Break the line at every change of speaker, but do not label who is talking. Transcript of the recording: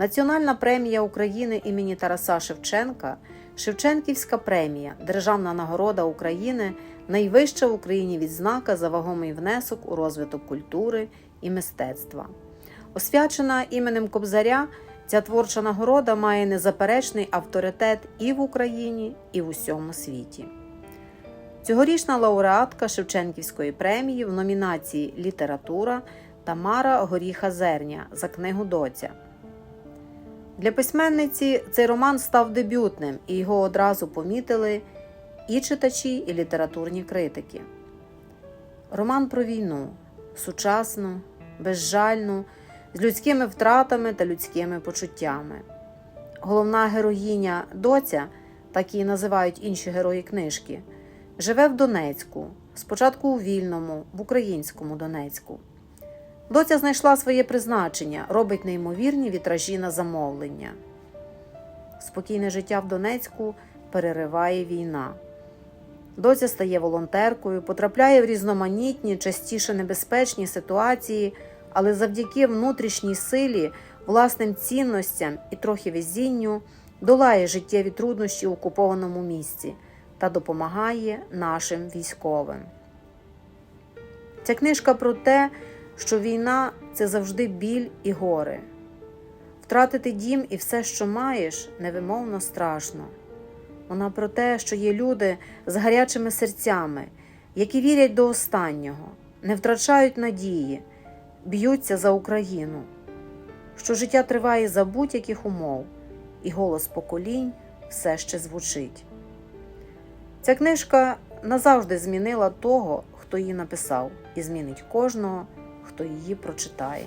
Національна премія України імені Тараса Шевченка, Шевченківська премія, Державна нагорода України, найвища в Україні відзнака за вагомий внесок у розвиток культури і мистецтва. Освячена іменем Кобзаря, ця творча нагорода має незаперечний авторитет і в Україні, і в усьому світі. Цьогорічна лауреатка Шевченківської премії в номінації Література Тамара Горіха Зерня за книгу Доця. Для письменниці цей роман став дебютним, і його одразу помітили і читачі, і літературні критики. Роман про війну сучасну, безжальну, з людськими втратами та людськими почуттями. Головна героїня Доця, так її називають інші герої книжки, живе в Донецьку, спочатку у вільному, в українському Донецьку. Доця знайшла своє призначення, робить неймовірні вітражі на замовлення. Спокійне життя в Донецьку перериває війна. Доця стає волонтеркою, потрапляє в різноманітні, частіше небезпечні ситуації, але завдяки внутрішній силі, власним цінностям і трохи везінню долає життєві труднощі в окупованому місці та допомагає нашим військовим. Ця книжка про те, що війна це завжди біль і горе. Втратити дім і все, що маєш, невимовно страшно. Вона про те, що є люди з гарячими серцями, які вірять до останнього, не втрачають надії, б'ються за Україну, що життя триває за будь-яких умов, і голос поколінь все ще звучить. Ця книжка назавжди змінила того, хто її написав, і змінить кожного, хто її прочитає.